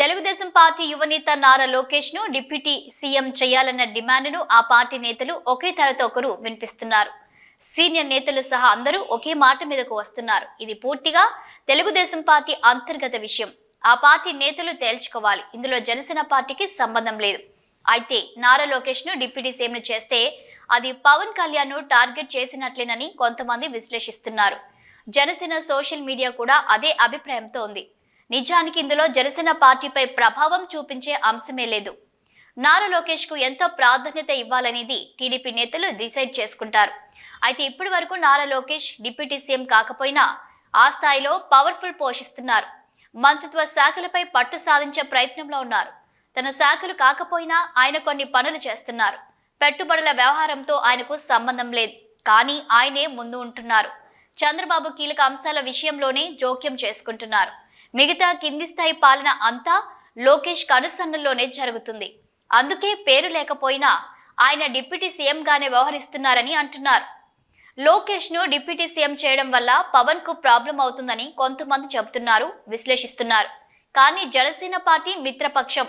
Telugu Desam party యువనేత Nara లోకేష్ను deputy CM చేయాలన్న డిమాండ్ను ఆ పార్టీ నేతలు ఒకరి తరతో ఒకరు వినిపిస్తున్నారు. సీనియర్ నేతలు సహా అందరూ ఒకే మాట మీదకు వస్తున్నారు. ఇది పూర్తిగా తెలుగుదేశం పార్టీ అంతర్గత విషయం. ఆ పార్టీ నేతలు తేల్చుకోవాలి. ఇందులో జనసేన పార్టీకి సంబంధం లేదు. అయితే నారా లోకేష్ను డిప్యూటీ సీఎం చేస్తే అది పవన్ కళ్యాణ్ను టార్గెట్ చేసినట్లేనని కొంతమంది విశ్లేషిస్తున్నారు. జనసేన సోషల్ మీడియా కూడా అదే అభిప్రాయంతో ఉంది. నిజానికి ఇందులో జనసేన పార్టీపై ప్రభావం చూపించే అంశమే లేదు. నారా లోకేష్కు ఎంతో ప్రాధాన్యత ఇవ్వాలనేది టీడీపీ నేతలు డిసైడ్ చేసుకుంటారు. అయితే ఇప్పటి వరకు నారా లోకేష్ డిప్యూటీ సీఎం కాకపోయినా ఆ స్థాయిలో పవర్ఫుల్ పోషిస్తున్నారు. మంత్రిత్వ శాఖలపై పట్టు సాధించే ప్రయత్నంలో ఉన్నారు. తన శాఖలు కాకపోయినా ఆయన కొన్ని పనులు చేస్తున్నారు. పెట్టుబడుల వ్యవహారంతో ఆయనకు సంబంధం లేదు. కానీ ఆయనే ముందు ఉంటున్నారు. చంద్రబాబు కీలక అంశాల విషయంలోనే జోక్యం చేసుకుంటున్నారు. మిగతా కింది స్థాయి పాలన అంతా లోకేష్ కనుసన్నల్లోనే జరుగుతుంది. అందుకే పేరు లేకపోయినా ఆయన డిప్యూటీ సీఎంగానే వ్యవహరిస్తున్నారని అంటున్నారు. లోకేష్ను డిప్యూటీ సీఎం చేయడం వల్ల పవన్కు ప్రాబ్లం అవుతుందని కొంతమంది చెబుతున్నారు విశ్లేషిస్తున్నారు. కానీ జనసేన పార్టీ మిత్రపక్షం.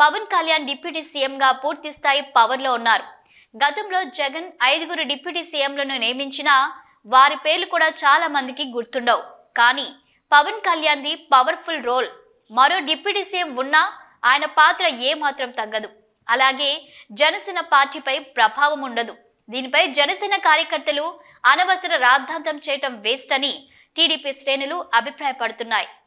పవన్ కళ్యాణ్ డిప్యూటీ సీఎంగా పూర్తి స్థాయి పవర్లో ఉన్నారు. గతంలో జగన్ ఐదుగురు డిప్యూటీ సీఎంలను నియమించినా వారి పేర్లు కూడా చాలా మందికి గుర్తుండవు. కానీ పవన్ కళ్యాణ్ది పవర్ఫుల్ రోల్. మరో డిప్యూటీ సీఎం ఉన్నా ఆయన పాత్ర ఏమాత్రం తగ్గదు. అలాగే జనసేన పార్టీపై ప్రభావం ఉండదు. దీనిపై జనసేన కార్యకర్తలు అనవసర రాద్ధాంతం చేయటం వేస్ట్ అని టీడీపీ శ్రేణులు అభిప్రాయపడుతున్నాయి.